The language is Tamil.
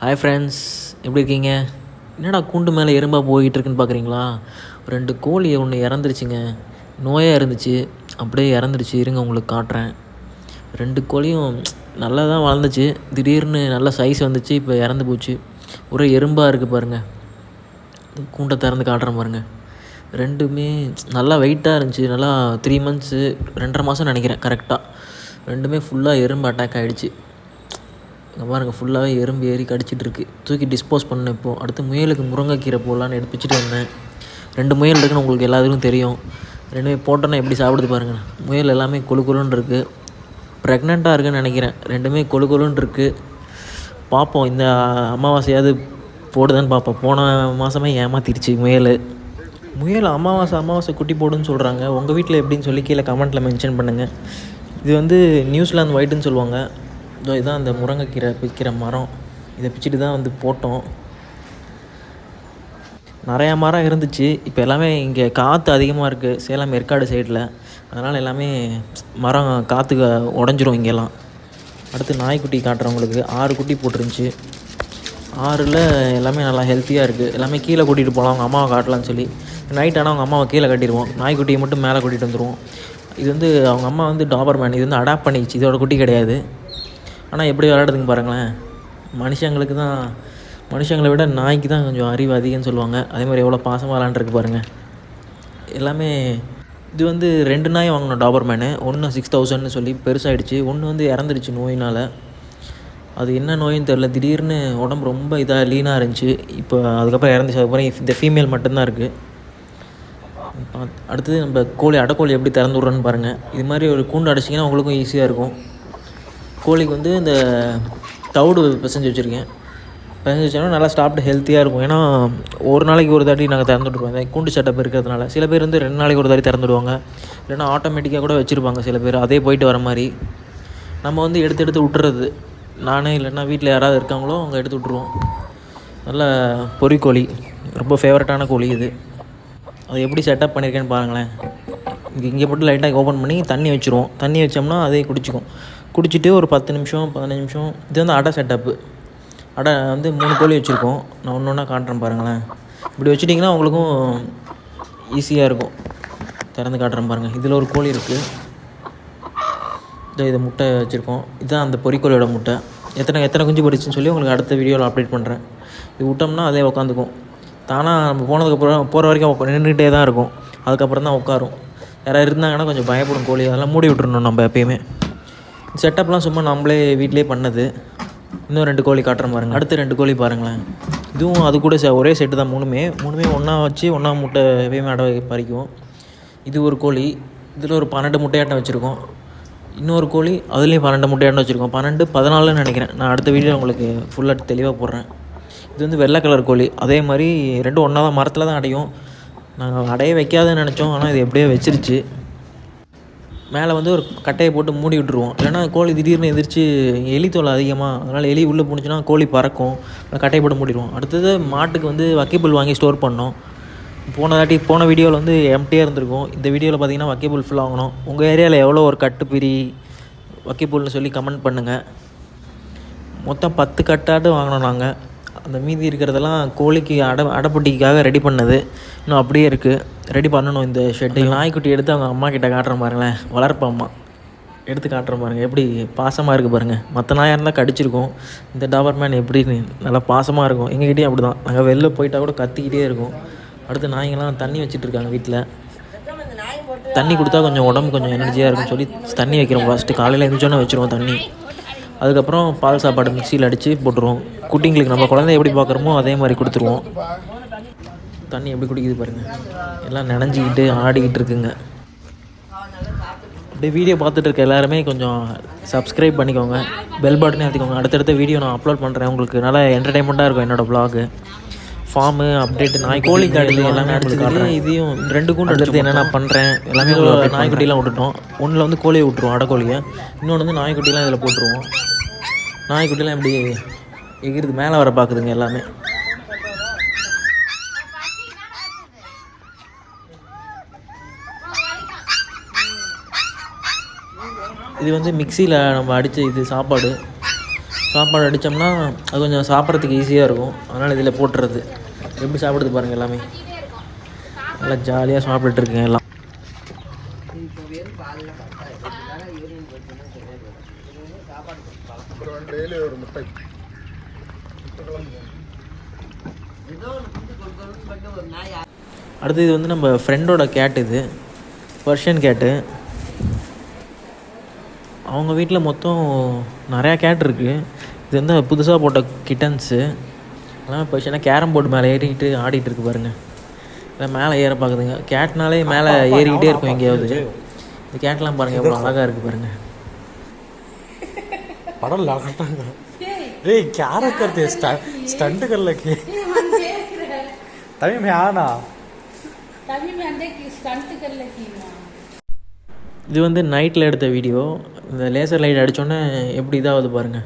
ஹாய் ஃப்ரெண்ட்ஸ் எப்படி இருக்கீங்க? என்னடா கூண்டு மேலே எறும்பாக போய்கிட்டு இருக்குன்னு பார்க்குறீங்களா ரெண்டு கோழி ஒன்று இறந்துருச்சுங்க. நோயாக இருந்துச்சு. அப்படியே இறந்துருச்சு. இருங்க உங்களுக்கு காட்டுறேன். ரெண்டு கோழியும் நல்லா தான் வளர்ந்துச்சு. திடீர்னு நல்ல சைஸ் வந்துச்சு. இப்போ இறந்து போச்சு. ஒரே எறும்பாக இருக்குது பாருங்கள் கூண்டை திறந்து காட்டுறேன் பாருங்கள் ரெண்டுமே நல்லா வெயிட்டாக இருந்துச்சு. நல்லா த்ரீ மந்த்ஸு ரெண்டரை மாதம் நினைக்கிறேன். கரெக்டாக ரெண்டுமே ஃபுல்லாக எறும்பு அட்டாக் ஆகிடுச்சு இங்கே பாருங்கள் ஃபுல்லாகவே எறும்பு ஏறி கடிச்சிட்டு இருக்கு தூக்கி டிஸ்போஸ் பண்ணேன் இப்போது அடுத்து முயலுக்கு முருங்கைக்கீரை போடலான்னு எடுத்து வச்சுட்டு வந்தேன். ரெண்டு முயல் இருக்குன்னு உங்களுக்கு எல்லாத்துக்கும் தெரியும். ரெண்டுமே போட்டோன்னா எப்படி சாப்பிடுது பாருங்கள் முயல் எல்லாமே கொழு கொழுன்னு இருக்குது ப்ரெக்னெண்ட்டாக இருக்குன்னு நினைக்கிறேன். ரெண்டுமே கொழு கொழுன்னு இருக்குது பார்ப்போம் இந்த அமாவாசையாவது போடுதான்னு பார்ப்போம். போன மாதமே ஏமாத்திருச்சு முயல். முயல் அமாவாசை அமாவாசை குட்டி போடுன்னு சொல்கிறாங்க உங்கள் வீட்டில் எப்படின்னு சொல்லி கீழே கமெண்ட்டில் மென்ஷன் பண்ணுங்கள் இது வந்து நியூசிலாந்து ஒயிட்டுன்னு சொல்லுவாங்க. இதுதான் அந்த முருங்கைக்கீரை பிக்கிற மரம். இதை பிச்சுட்டு தான் வந்து போட்டோம். நிறையா மரம் இருந்துச்சு. இப்போ எல்லாமே இங்கே காற்று அதிகமாக இருக்குது சேலம் ஏற்காடு சைடில் அதனால் எல்லாமே மரம் காற்றுக்கு உடஞ்சிரும் இங்கெல்லாம். அடுத்து நாய்க்குட்டி காட்டுறவங்களுக்கு ஆறு குட்டி போட்டுருந்துச்சு. ஆறில் எல்லாமே நல்லா ஹெல்த்தியாக இருக்குது எல்லாமே கீழே கூட்டிகிட்டு போகலாம் அவங்க அம்மாவை காட்டலாம்னு சொல்லி. நைட் ஆனால் அவங்க அம்மாவை கீழே கட்டிடுவோம். நாய்க்குட்டியை மட்டும் மேலே கூட்டிகிட்டு வந்துடுவோம் இது வந்து அவங்க அம்மா வந்து டாபர்மேன் இது வந்து அடாப்ட் பண்ணிச்சு இதோட குட்டி கிடையாது. ஆனால் எப்படி விளையாடுதுங்க பாருங்களேன். மனுஷங்களுக்கு தான் மனுஷங்களை விட நாய்க்கு தான் கொஞ்சம் அறிவு அதிகம்னு சொல்லுவாங்க. அதே மாதிரி எவ்வளோ பாசமாக விளாண்டுருக்கு பாருங்கள் எல்லாமே இது வந்து ரெண்டு நாய் வாங்கினோம் டாபர்மேனு ஒன்று சிக்ஸ் தௌசண்ட்னு சொல்லி பெருசாகிடுச்சு ஒன்று வந்து இறந்துடுச்சு நோயினால். அது என்ன நோயின்னு தெரில திடீர்னு உடம்பு ரொம்ப இதாக லீனாக இருந்துச்சு. இப்போ அதுக்கப்புறம் இறந்துச்சு. அதுக்கப்புறம் இந்த ஃபீமேல் மட்டும்தான் இருக்குது அடுத்தது நம்ம கோழி அடைக்கோழி எப்படி திறந்து விட்றோன்னு பாருங்கள் இது மாதிரி ஒரு கூண்டு அடைச்சிங்கன்னா உங்களுக்கும் ஈஸியாக இருக்கும். கோழிக்கு வந்து இந்த தவிடு பிசைஞ்சு வச்சுருக்கேன். பிசைஞ்சு வச்சோன்னா நல்லா சாப்பிட்டு ஹெல்த்தியாக இருக்கும். ஏன்னா ஒரு நாளைக்கு ஒரு தாட்டி நாங்கள் திறந்து விட்ருவோம் கூண்டு செட்டப் இருக்கிறதுனால. சில பேர் வந்து ரெண்டு நாளைக்கு ஒரு தாட்டி திறந்துடுவாங்க இல்லைன்னா ஆட்டோமேட்டிக்காக கூட வச்சுருப்பாங்க சில பேர். அதே போயிட்டு வர மாதிரி. நம்ம வந்து எடுத்து எடுத்து விட்டுறது. நானே இல்லைன்னா வீட்டில் யாராவது இருக்காங்களோ அவங்க எடுத்து விட்ருவோம் நல்ல பொறிக்கோழி ரொம்ப ஃபேவரட்டான கோழி இது. அது எப்படி செட்டப் பண்ணியிருக்கேன்னு பாருங்களேன். இங்கே இங்கே போட்டு லைட்டாக ஓப்பன் பண்ணி தண்ணி வச்சுருவோம். தண்ணி வச்சோம்னா அதே குடிச்சிக்கும். குடிச்சிட்டு ஒரு பத்து நிமிஷம் பதினஞ்சு நிமிஷம். இது வந்து அடை செட்டப்பு அடை வந்து மூணு கோழி வச்சுருக்கோம். நான் ஒன்று ஒன்றா காட்டுறேன் பாருங்களேன். இப்படி வச்சுட்டிங்கன்னா உங்களுக்கும் ஈஸியாக இருக்கும். திறந்து காட்டுறேன் பாருங்கள் இதில் ஒரு கோழி இருக்குது இதோ இதை முட்டை வச்சுருக்கோம். இதுதான் அந்த பொறிக்கோழியோட முட்டை. எத்தனை எத்தனை குஞ்சு பொரிச்சுன்னு சொல்லி உங்களுக்கு அடுத்த வீடியோவில் அப்டேட் பண்ணுறேன் இது விட்டோம்னா அதே உட்காந்துக்கும் தானாக நம்ம போனதுக்கப்புறம் போகிற வரைக்கும் நின்றுக்கிட்டே தான் இருக்கும். அதுக்கப்புறம் தான் உட்காரும் யாராவது இருந்தாங்கன்னா கொஞ்சம் பயப்படும் கோழி. அதெல்லாம் மூடி விட்டுருணும் நம்ம எப்பயுமே. செட்டப்லாம் சும்மா நம்மளே வீட்டிலே பண்ணது. இன்னும் ரெண்டு கோழி காட்டுற பாருங்க. அடுத்த ரெண்டு கோழி பாருங்களேன். இதுவும் அது கூட ஒரே செட்டு தான் மூணுமே. மூணுமே ஒன்றா வச்சு ஒன்றா முட்டை எப்பயுமே அடை பறிக்கும் இது ஒரு கோழி. இதில் ஒரு பன்னெண்டு முட்டையாட்டம் வச்சுருக்கோம். இன்னொரு கோழி அதுலேயும் பன்னெண்டு முட்டையாட்டம் வச்சுருக்கோம். பன்னெண்டு பதினாலுன்னு நினைக்கிறேன். நான் அடுத்த வீடியோ உங்களுக்கு ஃபுல்லாக தெளிவாக போடுறேன். இது வந்து வெள்ளை கலர் கோழி. அதே மாதிரி ரெண்டும் ஒன்றா தான் மரத்தில் தான் அடையும். நாங்கள் அடைய வைக்காதுன்னு நினச்சோம். ஆனால் இது எப்படியோ வச்சிருச்சு. மேலே வந்து ஒரு கட்டையை போட்டு மூடி விட்டுருவோம். இல்லைனா கோழி திடீர்னு எதிர்த்து எலி தொல்லை அதிகமாக அதனால் எலி உள்ளே போணுச்சுன்னா கோழி பறக்கும். கட்டையை போட்டு மூடிடுவோம். அடுத்தது மாட்டுக்கு வந்து வக்கைப்புல் வாங்கி ஸ்டோர் பண்ணோம். போன தாட்டி போன வீடியோவில் வந்து எம்டியாக இருந்திருக்கும். இந்த வீடியோவில் பார்த்தீங்கன்னா வக்கைப்புல் ஃபுல்லாக வாங்கினோம். உங்கள் ஏரியாவில் எவ்வளோ ஒரு கட்டு பிரி வக்கிபுல்னு சொல்லி கமெண்ட் பண்ணுங்கள் மொத்தம் பத்து கட்டாட்டு வாங்கினோம் நாங்கள் அந்த மீதி இருக்கிறதெல்லாம் கோழிக்கு அடை அடைப்பட்டிக்காக ரெடி பண்ணது. இன்னும் அப்படியே இருக்குது ரெடி பண்ணணும் இந்த ஷெட்டை நாய்க்குட்டி எடுத்து அவங்க அம்மா கிட்ட காட்டுற பாருங்களேன். வளர்ப்பு அம்மா. எடுத்து காட்டுற பாருங்க. எப்படி பாசமாக இருக்குது பாருங்கள் மற்ற நாயாக இருந்தால் கடிச்சிருக்கும். இந்த டாபர்மேன் எப்படி நல்லா பாசமாக இருக்கும். எங்ககிட்டயும் அப்படி தான் நாங்கள் வெளில போயிட்டா கூட கத்திக்கிட்டே இருக்கும். அடுத்து நாய்ங்கெல்லாம் தண்ணி வச்சிட்டு இருக்காங்க வீட்டில் தண்ணி கொடுத்தா கொஞ்சம் உடம்பு கொஞ்சம் எனர்ஜியாக இருக்கும்னு சொல்லி தண்ணி வைக்கிறோம் ஃபஸ்ட்டு காலையில் எழுந்திரிச்சோன்னே வச்சுருவோம் தண்ணி. அதுக்கப்புறம் பால் சாப்பாடு மிக்சியில் அடித்து போட்டுருவோம். குட்டிங்களுக்கு நம்ம குழந்தைய எப்படி பார்க்குறோமோ அதே மாதிரி கொடுத்துருவோம். தண்ணி எப்படி குடிக்குது பாருங்கள் எல்லாம் நினஞ்சிக்கிட்டு ஆடிக்கிட்டு இருக்குங்க. அப்படியே வீடியோ பார்த்துட்டு இருக்க எல்லாருமே கொஞ்சம் சப்ஸ்கிரைப் பண்ணிக்கோங்க. பெல் பட்டனே ஏற்றிக்கோங்க அடுத்தடுத்த வீடியோ நான் அப்லோட் பண்ணுறேன் உங்களுக்கு நல்லா என்டர்டைன்மெண்ட்டாக இருக்கும் என்னோடய ப்ளாகு ஃபார்மு அப்டேட் நாய் கோழி காடு எல்லாமே அடிச்சதுலேயே இதையும் ரெண்டு கூண்டு அடுத்து என்ன நான் பண்ணுறேன் எல்லாமே நாய்க்குட்டிலாம் விட்டுட்டோம். ஒன்றில் வந்து கோழியை விட்டுருவோம் அடைக்கோழியை. இன்னொன்று வந்து நாய்க்குட்டிலாம் இதில் போட்டுருவோம். நாய்க்குட்டிலாம் இப்படி எகிருது மேலே வர பார்க்குதுங்க எல்லாமே. இது வந்து மிக்சியில் நம்ம அடித்த இது சாப்பாடு. சாப்பாடு அடித்தோம்னா அது கொஞ்சம் சாப்பிட்றதுக்கு ஈஸியாக இருக்கும். அதனால் இதில் போட்டுறது. எப்படி சாப்பிடுது பாருங்கள் எல்லாமே. நல்லா ஜாலியாக சாப்பிட்டுட்டு இருக்குங்க எல்லாம். அடுத்து இது வந்து நம்ம ஃப்ரெண்டோட கேட் இது. பர்ஷியன் கேட்டு அவங்க வீட்டில் மொத்தம் நிறையா கேட் இருக்குது இது வந்து புதுசாக போட்ட கிட்டன்ஸு அதெல்லாம் பர்ஷியனாக கேரம் போர்டு மேலே ஏறிக்கிட்டு ஆடிட்டு இருக்கு பாருங்க இல்லை மேலே ஏற பார்க்குதுங்க கேட்னாலே மேலே ஏறிக்கிட்டே இருக்கும் எங்கேயாவது இந்த கேட்லாம் பாருங்கள் எவ்வளோ அழகாக இருக்குது பாருங்கள் படம் லாகட்டாங்க रे क्या रख करते स्टंट कर लगे तभी मैं आना तभी मैं अंदर की स्टंट कर लगी माँ இது வந்து நைட்டில் எடுத்த வீடியோ இந்த லேசர் லைட் அடித்தோன்னே எப்படி இதாகுது பாருங்கள்